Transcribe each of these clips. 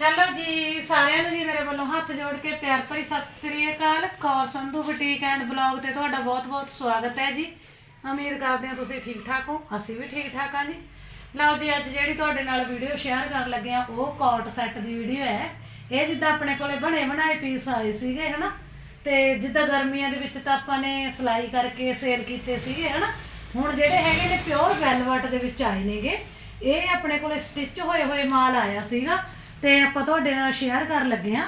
Hello ਜੀ, ਸਾਰਿਆਂ ਨੂੰ ਜੀ ਮੇਰੇ ਵੱਲੋਂ ਹੱਥ ਜੋੜ ਕੇ ਪਿਆਰ ਭਰੀ ਸਤਿ ਸ੍ਰੀ ਅਕਾਲ। Kaur Sandhu boutique and blog ਤੇ ਤੁਹਾਡਾ ਬਹੁਤ-ਬਹੁਤ ਸਵਾਗਤ ਹੈ ਜੀ। ਉਮੀਦ ਕਰਦੇ ਹਾਂ ਤੁਸੀਂ ਠੀਕ ਠਾਕ ਹੋ। ਅਸੀਂ ਵੀ ਠੀਕ ਠਾਕ ਹਾਂ ਜੀ। ਲਓ ਜੀ, ਅੱਜ ਜਿਹੜੀ ਤੁਹਾਡੇ ਨਾਲ ਵੀਡੀਓ ਸ਼ੇਅਰ ਕਰਨ ਲੱਗੇ ਆ ਉਹ ਕੋਟ ਸੈੱਟ ਦੀ ਵੀਡੀਓ ਹੈ। ਇਹ ਜਿੱਦਾਂ ਆਪਣੇ ਕੋਲੇ ਬਣੇ ਬਣਾਏ ਪੀਸ ਆਏ ਸੀਗੇ, ਹਨਾ? ਤੇ ਜਿੱਦਾਂ ਗਰਮੀਆਂ ਦੇ ਵਿੱਚ ਤਾਂ ਆਪਾਂ ਨੇ ਸਿਲਾਈ ਕਰਕੇ ਸੇਲ ਕੀਤੇ ਸੀਗੇ, ਹਨਾ? ਹੁਣ ਜਿਹੜੇ ਹੈਗੇ ਨੇ ਪਿਓਰ ਵੈਲਵਟ ਦੇ ਵਿੱਚ ਆਏ ਨੇਗੇ। ਇਹ ਆਪਣੇ ਕੋਲੇ ਸਟਿਚ ਹੋਏ ਹੋਏ ਮਾਲ ਆਇਆ ਸੀਗਾ। ਤੇ ਆਪਾਂ ਤੁਹਾਡੇ ਨਾਲ ਸ਼ੇਅਰ ਕਰਨ ਲੱਗੇ ਆ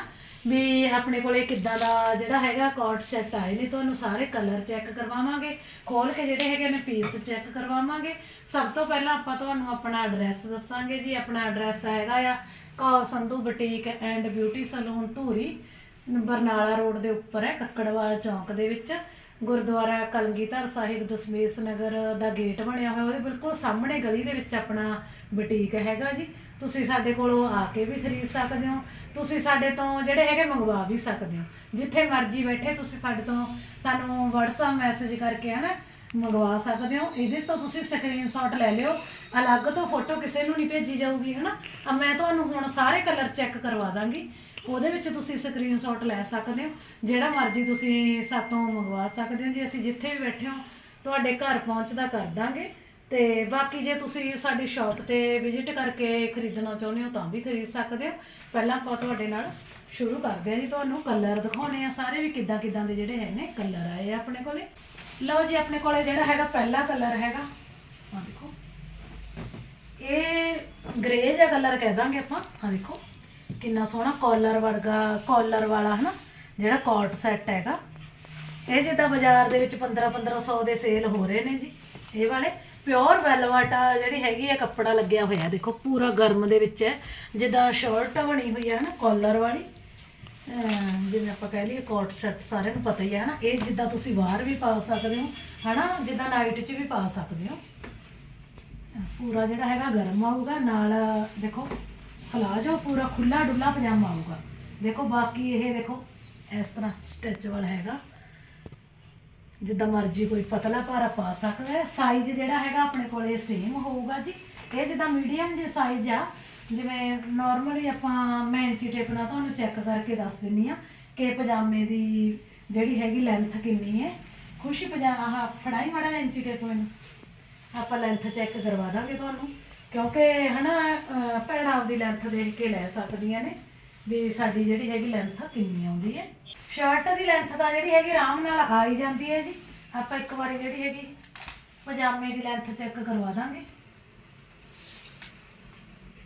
ਵੀ ਆਪਣੇ ਕੋਲੇ ਕਿੱਦਾਂ ਦਾ ਜਿਹੜਾ ਹੈਗਾ ਕੋਟ ਸੈੱਟ ਆਏ ਨੇ, ਤੁਹਾਨੂੰ ਸਾਰੇ ਕਲਰ ਚੈੱਕ ਕਰਵਾਵਾਂਗੇ। ਖੋਲ ਕੇ ਜਿਹੜੇ ਹੈਗੇ ਨੇ ਪੀਸ ਚੈੱਕ ਕਰਵਾਵਾਂਗੇ। ਸਭ ਤੋਂ ਪਹਿਲਾਂ ਆਪਾਂ ਤੁਹਾਨੂੰ ਆਪਣਾ ਐਡਰੈਸ ਦੱਸਾਂਗੇ ਜੀ। ਆਪਣਾ ਐਡਰੈਸ ਹੈਗਾ ਆ Kaur Sandhu boutique and beauty salon Dhuri. Barnala road ਦੇ ਉੱਪਰ ਹੈ, ਕੱਕੜਵਾਲ ਚੌਂਕ ਦੇ ਵਿੱਚ। ਗੁਰਦੁਆਰਾ ਕਲਗੀਧਰ ਸਾਹਿਬ ਦਸ਼ਮੇਸ਼ ਨਗਰ ਦਾ ਗੇਟ ਬਣਿਆ ਹੋਇਆ, ਉਹਦੇ ਬਿਲਕੁਲ ਸਾਹਮਣੇ ਗਲੀ ਦੇ ਵਿੱਚ ਆਪਣਾ ਬੁਟੀਕ ਹੈਗਾ ਜੀ। ਤੁਸੀਂ ਸਾਡੇ ਕੋਲੋਂ ਆ ਕੇ ਵੀ ਖਰੀਦ ਸਕਦੇ ਹੋ। ਤੁਸੀਂ ਸਾਡੇ ਤੋਂ ਜਿਹੜੇ ਹੈਗੇ ਮੰਗਵਾ ਵੀ ਸਕਦੇ ਹੋ। ਜਿੱਥੇ ਮਰਜ਼ੀ ਬੈਠੇ ਤੁਸੀਂ ਸਾਡੇ ਤੋਂ ਸਾਨੂੰ WhatsApp ਮੈਸੇਜ ਕਰਕੇ ਹਨਾ ਮੰਗਵਾ ਸਕਦੇ ਹੋ। ਇਹਦੇ ਤੋਂ ਤੁਸੀਂ ਸਕਰੀਨਸ਼ਾਟ ਲੈ ਲਿਓ। ਅਲੱਗ ਤੋਂ ਫੋਟੋ ਕਿਸੇ ਨੂੰ ਨਹੀਂ ਭੇਜੀ ਜਾਊਗੀ ਹਨਾ। ਆ ਮੈਂ ਤੁਹਾਨੂੰ ਹੁਣ ਸਾਰੇ ਕਲਰ ਚੈੱਕ ਕਰਵਾ ਦਾਂਗੀ। ਉਹਦੇ ਵਿੱਚ ਤੁਸੀਂ ਸਕਰੀਨਸ਼ਾਟ ਲੈ ਸਕਦੇ ਹੋ। ਜਿਹੜਾ ਮਰਜ਼ੀ ਤੁਸੀਂ ਸਾਤੋਂ ਮੰਗਵਾ ਸਕਦੇ ਹੋ। ਜੀ ਅਸੀਂ ਜਿੱਥੇ ਵੀ ਬੈਠੇ ਹੋ, ਤੁਹਾਡੇ ਘਰ ਪਹੁੰਚਦਾ ਕਰ ਦਾਂਗੇ। ਤੇ ਬਾਕੀ ਜੇ ਤੁਸੀਂ ਸਾਡੀ ਸ਼ਾਪ ਤੇ ਵਿਜ਼ਿਟ ਕਰਕੇ ਖਰੀਦਣਾ ਚਾਹੁੰਦੇ ਹੋ, ਤਾਂ ਵੀ ਖਰੀਦ ਸਕਦੇ ਹੋ। ਪਹਿਲਾਂ ਆਪਾਂ ਤੁਹਾਡੇ ਨਾਲ ਸ਼ੁਰੂ ਕਰਦੇ ਹਾਂ ਜੀ ਤੁਹਾਨੂੰ। ਕਲਰ ਦਿਖਾਉਣੇ ਆ ਸਾਰੇ ਵੀ ਕਿੱਦਾਂ ਕਿੱਦਾਂ ਦੇ ਜਿਹੜੇ ਹੈ ਨੇ ਕਲਰ ਆਏ ਆ ਆਪਣੇ ਕੋਲੇ। ਲਓ ਜੀ, ਆਪਣੇ ਕੋਲੇ ਜਿਹੜਾ ਹੈਗਾ ਪਹਿਲਾ ਕਲਰ ਹੈਗਾ। ਆ ਦੇਖੋ। ਇਹ ਗ੍ਰੇ ਜਿਹਾ ਕਲਰ ਕਹਿ ਦਾਂਗੇ ਆਪਾਂ। ਆ ਦੇਖੋ। ਕਿੰਨਾ ਸੋਹਣਾ ਕਾਲਰ ਵਰਗਾ ਕਾਲਰ ਵਾਲਾ ਹਨਾ, ਜਿਹੜਾ ਕੋਟ ਸੈੱਟ ਹੈਗਾ। ਇਹ ਜਿੱਦਾਂ ਬਾਜ਼ਾਰ ਦੇ ਵਿੱਚ 15 1500 ਦੇ ਸੇਲ ਹੋ ਰਹੇ ਨੇ ਜੀ। ਇਹ ਵਾਲੇ ਪਿਓਰ ਵੈਲਵਟ ਜਿਹੜੀ ਹੈਗੀ ਹੈ ਕੱਪੜਾ ਲੱਗਿਆ ਹੋਇਆ, ਦੇਖੋ, ਪੂਰਾ ਗਰਮ ਦੇ ਵਿੱਚ ਹੈ। ਜਿੱਦਾਂ ਸ਼ਰਟ ਬਣੀ ਹੋਈ ਹੈ ਨਾ ਕਾਲਰ ਵਾਲੀ। ਜਿਵੇਂ ਆਪਾਂ ਕਹਿ ਲਈਏ ਕੋਟ ਸੈੱਟ ਸਾਰਿਆਂ ਨੂੰ ਪਤਾ ਹੀ ਹੈ ਨਾ ਇਹ ਜਿੱਦਾਂ ਤੁਸੀਂ ਬਾਹਰ ਵੀ ਪਾ ਸਕਦੇ ਹੋ, ਹਨਾ, ਜਿੱਦਾਂ ਨਾਈਟ 'ਚ ਵੀ ਪਾ ਸਕਦੇ ਹੋ। ਪੂਰਾ ਜਿਹੜਾ ਹੈਗਾ, ਗਰਮ ਆਊਗਾ। ਨਾਲ, ਦੇਖੋ ਪਲਾਜੋ ਪੂਰਾ ਖੁੱਲਾ ਡੁੱਲਾ ਪਜਾਮਾ ਆਊਗਾ। ਦੇਖੋ, ਬਾਕੀ ਇਹ, ਦੇਖੋ, ਇਸ ਤਰ੍ਹਾਂ ਸਟ੍ਰੈਚੇਬਲ ਹੈਗਾ। ਜਿੱਦਾਂ ਮਰਜ਼ੀ ਕੋਈ ਪਤਲਾ ਭਾਰਾ ਪਾ ਸਕਦਾ ਹੈ। ਸਾਈਜ਼ ਜਿਹੜਾ ਹੈਗਾ ਆਪਣੇ ਕੋਲ ਇਹ ਸੇਮ ਹੋਊਗਾ ਜੀ। ਇਹ ਜਿੱਦਾਂ ਮੀਡੀਅਮ ਜੇ ਸਾਈਜ਼ ਆ, ਜਿਵੇਂ ਨਾਰਮਲੀ ਆਪਾਂ ਮੈਂ ਇੰਚੀ ਟੇਪ ਨਾਲ ਤੁਹਾਨੂੰ ਚੈੱਕ ਕਰਕੇ ਦੱਸ ਦਿੰਨੀ ਆ ਕਿ ਪਜਾਮੇ ਦੀ ਜਿਹੜੀ ਹੈਗੀ ਲੈਂਥ ਕਿੰਨੀ ਹੈ। ਖੁਸ਼ੀ ਪਜਾ ਆਹ ਫੜਾਈ ਮਾੜਾ ਜਿਹਾ ਇੰਚੀ ਟੇਪ ਮੈਨੂੰ। ਆਪਾਂ ਲੈਂਥ ਚੈੱਕ ਕਰਵਾ ਦਾਂਗੇ ਤੁਹਾਨੂੰ। ਕਿਉਂਕਿ ਹਨਾ, ਅਹ ਭੈਣਾਂ ਆਪਦੀ ਲੈਂਥ ਦੇਖ ਕੇ ਲੈ ਸਕਦੀਆਂ ਨੇ, ਵੀ ਸਾਡੀ ਜਿਹੜੀ ਹੈਗੀ ਲੈਂਥ ਕਿੰਨੀ ਆਉਂਦੀ ਹੈ। ਸ਼ਰਟ ਦੀ ਲੈਂਥ ਤਾਂ ਜਿਹੜੀ ਹੈਗੀ ਆਰਾਮ ਨਾਲ ਆ ਹੀ ਜਾਂਦੀ ਹੈ ਜੀ। ਆਪਾਂ ਇੱਕ ਵਾਰੀ ਜਿਹੜੀ ਹੈਗੀ ਪਜਾਮੇ ਦੀ ਲੈਂਥ ਚੈੱਕ ਕਰਵਾ ਦਾਂਗੇ।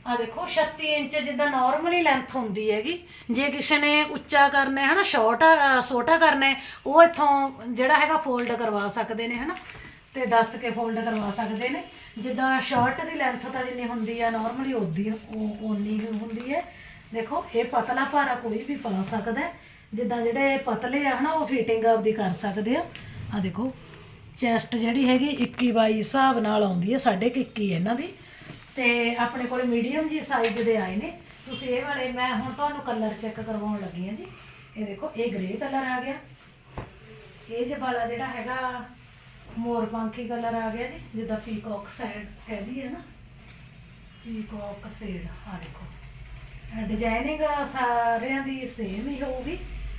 ਆ ਦੇਖੋ 36 ਇੰਚ ਜਿੱਦਾਂ ਨਾਰਮਲੀ ਲੈਂਥ ਹੁੰਦੀ ਹੈਗੀ। ਜੇ ਕਿਸੇ ਨੇ ਉੱਚਾ ਕਰਨਾ ਹੈ ਹਨਾ ਛੋਟਾ ਛੋਟਾ ਕਰਨਾ ਹੈ, ਉਹ ਇੱਥੋਂ ਜਿਹੜਾ ਹੈਗਾ ਫੋਲਡ ਕਰਵਾ ਸਕਦੇ ਨੇ ਹਨਾ। ਤੇ ਦੱਸ ਕੇ ਫੋਲਡ ਕਰਵਾ ਸਕਦੇ ਨੇ। ਜਿੱਦਾਂ ਸ਼ਰਟ ਦੀ ਲੈਂਥ ਤਾਂ ਜਿੰਨੀ ਹੁੰਦੀ ਆ ਨਾਰਮਲੀ ਉਦੀ ਉਹ ਓਨੀ ਹੀ ਹੁੰਦੀ ਹੈ ਦੇਖੋ, ਇਹ ਪਤਲਾ ਭਾਰਾ ਕੋਈ ਵੀ ਪਾ ਸਕਦਾ ਜਿੱਦਾਂ ਜਿਹੜੇ ਪਤਲੇ ਆ ਹਨਾ, ਉਹ ਫਿਟਿੰਗ ਆਪਦੀ ਕਰ ਸਕਦੇ ਆ। ਆ ਦੇਖੋ ਚੈਸਟ ਜਿਹੜੀ ਹੈਗੀ 21 ਬਾਈ ਹਿਸਾਬ ਨਾਲ ਆਉਂਦੀ ਹੈ ਸਾਢੇ ਕੁ 21 ਇਹਨਾਂ ਦੀ। ਤੇ ਆਪਣੇ ਕੋਲੇ ਮੀਡੀਅਮ ਜੀ ਸਾਈਜ਼ ਦੇ ਆਏ ਨੇ। ਤੁਸੀਂ ਇਹ ਵਾਲੇ, ਮੈਂ ਹੁਣ ਤੁਹਾਨੂੰ ਕਲਰ ਚੈੱਕ ਕਰਵਾਉਣ ਲੱਗੀ ਹਾਂ ਜੀ। ਇਹ ਦੇਖੋ, ਇਹ ਗ੍ਰੇ ਕਲਰ ਆ ਗਿਆ। ਇਹ ਜੇ ਵਾਲਾ ਜਿਹੜਾ ਹੈਗਾ ਮੋਰ ਪੰਖੀ ਕਲਰ ਆ ਗਿਆ ਜੀ ਜਿੱਦਾਂ ਪੀਕੌਕ ਸਾਈਡ ਕਹਦੀ ਹੈ ਨਾ ਪੀਕੌਕ ਸੇਡ ਆ ਦੇਖੋ। ਡਿਜ਼ਾਈਨਿੰਗ ਸਾਰਿਆਂ ਦੀ ਸੇਮ ਹੀ ਹੋਊਗੀ।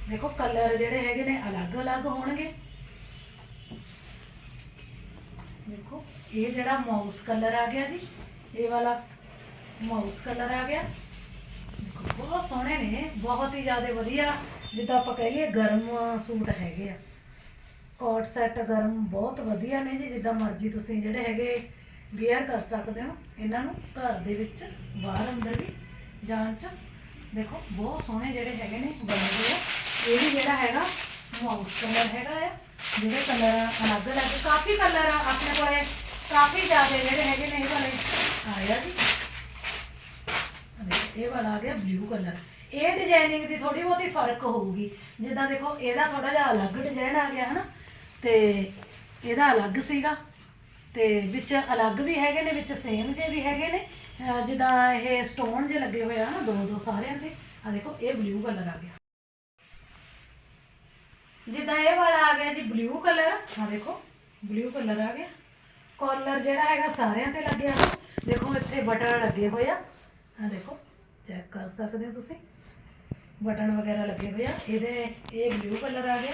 ਦੇਖੋ ਕਲਰ ਜਿਹੜੇ ਹੈਗੇ ਨੇ ਅਲੱਗ-ਅਲੱਗ ਹੋਣਗੇ। ਦੇਖੋ ਇਹ ਜਿਹੜਾ ਮਾਊਸ ਕਲਰ ਆ ਗਿਆ ਜੀ ਇਹ ਵਾਲਾ ਮਾਊਸ ਕਲਰ ਆ ਗਿਆ। ਦੇਖੋ, ਬਹੁਤ ਸੋਹਣੇ ਨੇ ਬਹੁਤ ਹੀ ਜ਼ਿਆਦਾ ਵਧੀਆ। ਜਿੱਦਾਂ ਆਪਾਂ ਕਹਿ ਲਈਏ ਗਰਮ ਸੂਟ ਹੈਗੇ ਆ। ਕੋਟ ਸੈੱਟ ਗਰਮ ਬਹੁਤ ਵਧੀਆ ਨੇ ਜੀ, ਜਿੱਦਾਂ ਮਰਜ਼ੀ ਤੁਸੀਂ ਜਿਹੜੇ ਹੈਗੇ ਵੇਅਰ ਕਰ ਸਕਦੇ ਹੋ, ਇਹਨਾਂ ਨੂੰ ਘਰ ਦੇ ਵਿੱਚ ਬਾਹਰ ਅੰਦਰ ਵੀ ਜਾਣ ਚ ਦੇਖੋ, ਬਹੁਤ ਸੋਹਣੇ ਜਿਹੜੇ ਹੈਗੇ ਨੇ, ਬਣੇ ਆ। ਇਹ ਵੀ ਜਿਹੜਾ ਹੈਗਾ ਮਾਊਸ ਕਲਰ ਹੈਗਾ ਆ, ਜਿਹੜੇ ਕਲਰ ਅਲੱਗ ਅਲੱਗ ਕਾਫੀ ਕਲਰ ਆ ਆਪਣੇ ਕੋਲੇ, ਕਾਫੀ ਜ਼ਿਆਦਾ ਜਿਹੜੇ ਹੈਗੇ ਨੇ ਇਹ ਵਾਲੇ ਆਇਆ ਜੀ। ਇਹ ਵਾਲਾ ਆ ਗਿਆ ਬਲੂ ਕਲਰ ਇਹ ਡਿਜ਼ਾਈਨਿੰਗ ਦੀ ਥੋੜੀ ਬਹੁਤੀ ਫ਼ਰਕ ਹੋਊਗੀ। ਜਿੱਦਾਂ ਦੇਖੋ, ਇਹਦਾ ਥੋੜਾ ਜਿਹਾ ਅਲੱਗ ਡਿਜ਼ਾਈਨ ਆ ਗਿਆ, ਹਨਾ? ਤੇ ਇਹਦਾ ਅਲੱਗ ਸੀਗਾ। ਤੇ ਵਿੱਚ ਅਲੱਗ ਵੀ ਹੈਗੇ ਨੇ, ਵਿੱਚ ਸੇਮ ਜੇ ਵੀ ਹੈਗੇ ਨੇ। ਅਹ ਜਿੱਦਾਂ ਇਹ ਸਟੋਨ ਜੇ ਲੱਗੇ ਹੋਏ ਆ ਨਾ, ਦੋ ਦੋ ਸਾਰਿਆਂ ਤੇ ਆ ਦੇਖੋ, ਇਹ ਬਲੂ ਕਲਰ ਆ ਗਿਆ। ਜਿੱਦਾਂ ਇਹ ਵਾਲਾ ਆ ਗਿਆ ਜੀ ਬਲੂ ਕਲਰ ਆ ਦੇਖੋ ਬਲੂ ਕਲਰ ਆ ਗਿਆ। ਕਾਲਰ ਜਿਹੜਾ ਹੈਗਾ, ਸਾਰਿਆਂ ਤੇ ਲੱਗਿਆ ਦੇਖੋ, ਇੱਥੇ ਬਟਨ ਲੱਗੇ ਹੋਏ ਆ। ਆ ਦੇਖੋ ਚੈੱਕ ਕਰ ਸਕਦੇ ਹੋ ਤੁਸੀਂ। ਬਟਨ ਵਗੈਰਾ ਲੱਗੇ ਹੋਏ ਆ। ਇਹਦੇ, ਇਹ ਬਲੂ ਕਲਰ ਆ ਗਿਆ।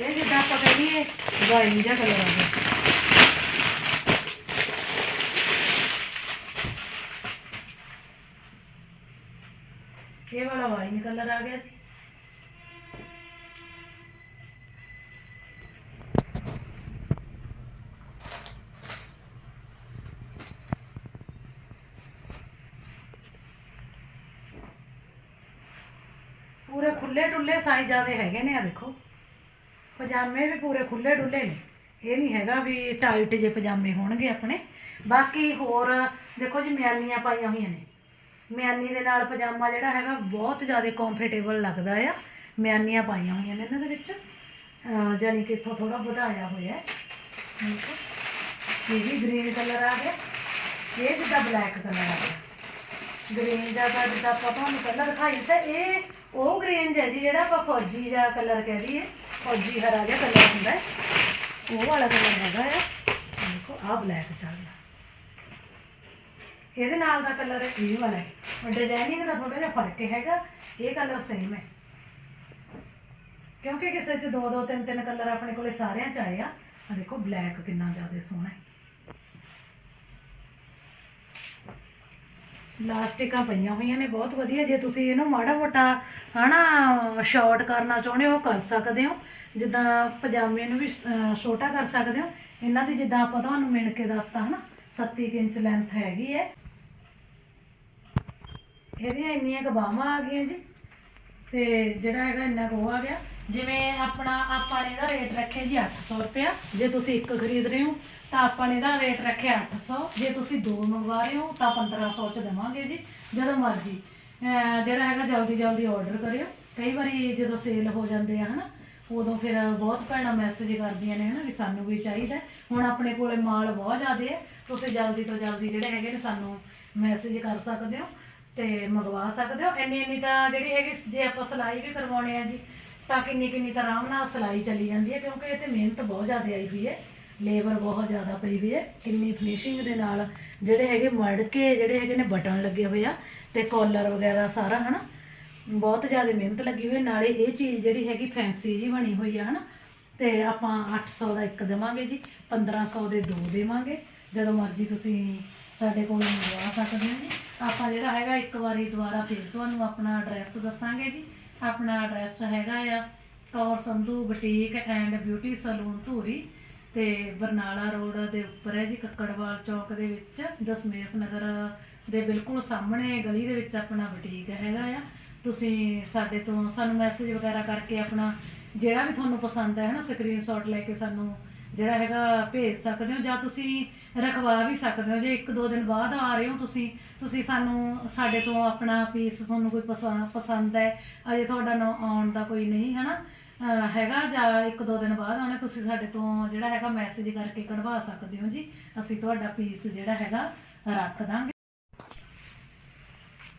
ਇਹ ਜਿੱਦਾਂ ਆਪਾਂ ਕਹੀਏ ਵਾਈਨ ਜਿਹਾ ਕਲਰ ਆ ਗਿਆ ਇਹ ਵਾਲਾ ਵਾਈਨ ਕਲਰ ਆ ਗਿਆ ਸੀ ਪੂਰੇ ਖੁੱਲੇ ਟੁੱਲੇ ਸਾਈਜ਼ ਜ਼ਿਆਦੇ ਹੈਗੇ ਨੇ ਆ ਦੇਖੋ। ਪਜਾਮੇ ਵੀ ਪੂਰੇ ਖੁੱਲੇ ਡੁੱਲੇ ਨੇ। ਇਹ ਨਹੀਂ ਹੈਗਾ ਵੀ ਟਾਈਟ ਜੇ ਪਜਾਮੇ ਹੋਣਗੇ ਆਪਣੇ। ਬਾਕੀ ਹੋਰ, ਦੇਖੋ ਜੀ ਮਿਆਨੀਆਂ ਪਾਈਆਂ ਹੋਈਆਂ ਨੇ। ਮਿਆਨੀ ਦੇ ਨਾਲ ਪਜਾਮਾ ਜਿਹੜਾ ਹੈਗਾ ਬਹੁਤ ਜ਼ਿਆਦਾ ਕੰਫਰਟੇਬਲ ਲੱਗਦਾ ਆ। ਮਿਆਨੀਆਂ ਪਾਈਆਂ ਹੋਈਆਂ ਨੇ ਇਹਨਾਂ ਦੇ ਵਿੱਚ। ਅਹ ਜਾਣੀ ਕਿ ਇੱਥੋਂ ਥੋੜਾ ਵਧਾਇਆ ਹੋਇਆ ਹੈ। ਦੇਖੋ ਇਹ ਵੀ ਗ੍ਰੀਨ ਕਲਰ ਆ ਗਿਆ। ਇਹ ਜਿੱਦਾਂ ਬਲੈਕ ਕਲਰ ਆ ਗਿਆ। ਗ੍ਰੀਨ ਦਾ ਤਾਂ ਜਿੱਦਾਂ ਆਪਾਂ ਤੁਹਾਨੂੰ ਪਹਿਲਾਂ ਦਿਖਾਈ ਤਾਂ ਇਹ ਉਹ ਗ੍ਰੀਨ ਹੈ ਜੀ ਜਿਹੜਾ ਆਪਾਂ ਫੌਜੀ ਜਿਹਾ ਕਲਰ ਕਹਿ ਦਈਏ। ਫੌਜੀ ਹਰਾ ਜਿਹਾ ਕਲਰ ਹੁੰਦਾ ਹੈ। ਉਹ ਵਾਲਾ ਕਲਰ ਹੈਗਾ ਆ। ਦੇਖੋ, ਆਹ ਬਲੈਕ ਚੱਲ ਗਿਆ ਇਹਦੇ ਨਾਲ ਦਾ ਕਲਰ ਇਹ ਵਾਲਾ ਹੈ। ਪਰ ਡਿਜ਼ਾਈਨਿੰਗ ਦਾ ਥੋੜਾ ਜਿਹਾ ਫ਼ਰਕ ਹੈਗਾ। ਇਹ ਕਲਰ ਸੇਮ ਹੈ। ਕਿਉਂਕਿ ਕਿਸੇ 'ਚ ਦੋ ਦੋ ਤਿੰਨ ਤਿੰਨ ਕਲਰ ਆਪਣੇ ਕੋਲੇ ਸਾਰਿਆਂ 'ਚ ਆਏ ਆ। ਆ ਦੇਖੋ ਬਲੈਕ ਕਿੰਨਾ ਜ਼ਿਆਦਾ ਸੋਹਣਾ ਹੈ। ਲਾਸਟਿਕਾਂ ਪਈਆਂ ਹੋਈਆਂ ਨੇ, ਬਹੁਤ ਵਧੀਆ। ਜੇ ਤੁਸੀਂ ਇਹਨੂੰ ਮਾੜਾ ਮੋਟਾ, ਹਨਾ ਸ਼ਾਰਟ ਕਰਨਾ ਚਾਹੁੰਦੇ ਹੋ ਕਰ ਸਕਦੇ ਹੋ। ਜਿੱਦਾਂ ਪਜਾਮੇ ਨੂੰ ਵੀ ਛੋਟਾ ਕਰ ਸਕਦੇ ਹੋ। ਇਹਨਾਂ ਦੀ ਜਿੱਦਾਂ ਆਪਾਂ ਤੁਹਾਨੂੰ ਮਿਣ ਕੇ ਦੱਸਤਾ, ਹਨਾ 37 ਕੁ ਇੰਚ ਲੈਂਥ ਹੈਗੀ ਹੈ। ਇਹਦੀਆਂ ਇੰਨੀਆਂ ਕੁ ਬਾਹਾਂ ਆ ਗਈਆਂ ਜੀ। ਤੇ ਜਿਹੜਾ ਹੈਗਾ ਇੰਨਾ ਕੁ ਉਹ ਆ ਗਿਆ। ਜਿਵੇਂ ਆਪਣਾ ਆਪਾਂ ਨੇ ਇਹਦਾ ਰੇਟ ਰੱਖਿਆ ਜੀ 800 ਰੁਪਇਆ। ਜੇ ਤੁਸੀਂ ਇੱਕ ਖਰੀਦ ਰਹੇ ਹੋ, ਤਾਂ ਆਪਾਂ ਨੇ ਇਹਦਾ ਰੇਟ ਰੱਖਿਆ 800 ਜੇ ਤੁਸੀਂ ਦੋ ਮੰਗਵਾ ਰਹੇ ਹੋ, ਤਾਂ 1500 ਚ ਦੇਵਾਂਗੇ ਜੀ, ਜਦੋਂ ਮਰਜ਼ੀ। ਜਿਹੜਾ ਹੈਗਾ ਜਲਦੀ ਜਲਦੀ ਆਰਡਰ ਕਰਿਓ। ਕਈ ਵਾਰੀ ਜਦੋਂ ਸੇਲ ਹੋ ਜਾਂਦੇ ਆ, ਹਨਾ, ਉਦੋਂ ਫਿਰ ਬਹੁਤ ਭੈਣਾਂ ਮੈਸੇਜ ਕਰਦੀਆਂ ਨੇ, ਹਨਾ, ਵੀ ਸਾਨੂੰ ਵੀ ਚਾਹੀਦਾ ਹੁਣ ਆਪਣੇ ਕੋਲੇ ਮਾਲ ਬਹੁਤ ਜ਼ਿਆਦਾ ਹੈ ਤੁਸੀਂ ਜਲਦੀ ਤੋਂ ਜਲਦੀ ਜਿਹੜੇ ਹੈਗੇ ਨੇ ਸਾਨੂੰ ਮੈਸੇਜ ਕਰ ਸਕਦੇ ਹੋ ਤੇ ਮੰਗਵਾ ਸਕਦੇ ਹੋ। ਇੰਨੀ ਇੰਨੀ ਤਾਂ ਜਿਹੜੀ ਹੈਗੀ, ਜੇ ਆਪਾਂ ਸਿਲਾਈ ਵੀ ਕਰਵਾਉਣੇ ਆ ਜੀ ਤਾਂ ਕਿੰਨੀ ਕਿੰਨੀ ਤਾਂ ਆਰਾਮ ਨਾਲ ਸਿਲਾਈ ਚੱਲੀ ਜਾਂਦੀ ਹੈ, ਕਿਉਂਕਿ ਇਹ ਤੇ ਮਿਹਨਤ ਬਹੁਤ ਜ਼ਿਆਦਾ ਆਈ ਹੋਈ ਹੈ, ਲੇਬਰ ਬਹੁਤ ਜ਼ਿਆਦਾ ਪਈ ਹੋਈ ਹੈ। ਕਿੰਨੀ ਫਿਨਿਸ਼ਿੰਗ ਦੇ ਨਾਲ ਜਿਹੜੇ ਹੈਗੇ ਮੜ ਕੇ ਜਿਹੜੇ ਹੈਗੇ ਨੇ ਬਟਨ ਲੱਗੇ ਹੋਏ ਆ ਤੇ ਕਾਲਰ ਵਗੈਰਾ ਸਾਰਾ, ਹਨਾ? ਬਹੁਤ ਜ਼ਿਆਦਾ ਮਿਹਨਤ ਲੱਗੀ ਹੋਈ ਹੈ। ਨਾਲੇ ਇਹ ਚੀਜ਼ ਜਿਹੜੀ ਹੈਗੀ ਫੈਂਸੀ ਜੀ ਬਣੀ ਹੋਈ ਆ, ਹਨਾ? ਤੇ ਆਪਾਂ 800 ਦਾ ਇੱਕ ਦੇਵਾਂਗੇ ਜੀ 1500 ਦੇ ਦੋ ਦੇਵਾਂਗੇ। ਜਦੋਂ ਮਰਜ਼ੀ ਤੁਸੀਂ ਸਾਡੇ ਕੋਲ ਮੰਗਵਾ ਸਕਦੇ ਹੋ ਜੀ। ਆਪਾਂ ਜਿਹੜਾ ਹੈਗਾ ਇੱਕ ਵਾਰੀ ਦੁਬਾਰਾ ਫਿਰ ਤੁਹਾਨੂੰ ਆਪਣਾ ਐਡਰੈਸ ਦੱਸਾਂਗੇ ਜੀ। ਆਪਣਾ ਐਡਰੈਸ ਹੈਗਾ ਆ, Kaur Sandhu boutique and beauty salon Dhuri ਤੇ ਬਰਨਾਲਾ ਰੋਡ ਦੇ ਉੱਪਰ ਹੈ ਜੀ, ਕੱਕੜਵਾਲ ਚੌਕ ਦੇ ਵਿੱਚ, ਦਸਮੇਸ਼ ਨਗਰ ਦੇ ਬਿਲਕੁਲ ਸਾਹਮਣੇ ਗਲੀ ਦੇ ਵਿੱਚ ਆਪਣਾ ਬੁਟੀਕ ਹੈਗਾ ਆ। ਤੁਸੀਂ ਸਾਡੇ ਤੋਂ ਸਾਨੂੰ ਮੈਸੇਜ ਵਗੈਰਾ ਕਰਕੇ ਆਪਣਾ ਜਿਹੜਾ ਵੀ ਤੁਹਾਨੂੰ ਪਸੰਦ ਹੈ ਨਾ ਸਕਰੀਨਸ਼ਾਟ ਲੈ ਕੇ ਸਾਨੂੰ ਜਿਹੜਾ ਹੈਗਾ ਭੇਜ ਸਕਦੇ ਹੋ ਜਾਂ ਤੁਸੀਂ ਰਖਵਾ ਵੀ ਸਕਦੇ ਹੋ। ਜੇ ਇੱਕ ਦੋ ਦਿਨ ਬਾਅਦ ਆ ਰਹੇ ਹੋ ਤੁਸੀਂ ਤੁਸੀਂ ਸਾਨੂੰ ਸਾਡੇ ਤੋਂ ਆਪਣਾ ਪੀਸ ਤੁਹਾਨੂੰ ਕੋਈ ਪਸੰ- ਪਸੰਦ ਹੈ, ਅਜੇ ਤੁਹਾਡਾ ਨਾ ਆਉਣ ਦਾ ਕੋਈ ਨਹੀਂ, ਹਨਾ? ਅਹ ਹੈਗਾ ਜਾਂ ਇੱਕ ਦੋ ਦਿਨ ਬਾਅਦ ਆਉਣਾ, ਤੁਸੀਂ ਸਾਡੇ ਤੋਂ ਜਿਹੜਾ ਹੈਗਾ ਮੈਸੇਜ ਕਰਕੇ ਕਢਵਾ ਸਕਦੇ ਹੋ ਜੀ। ਅਸੀਂ ਤੁਹਾਡਾ ਪੀਸ ਜਿਹੜਾ ਹੈਗਾ ਰੱਖ ਦਾਂਗੇ।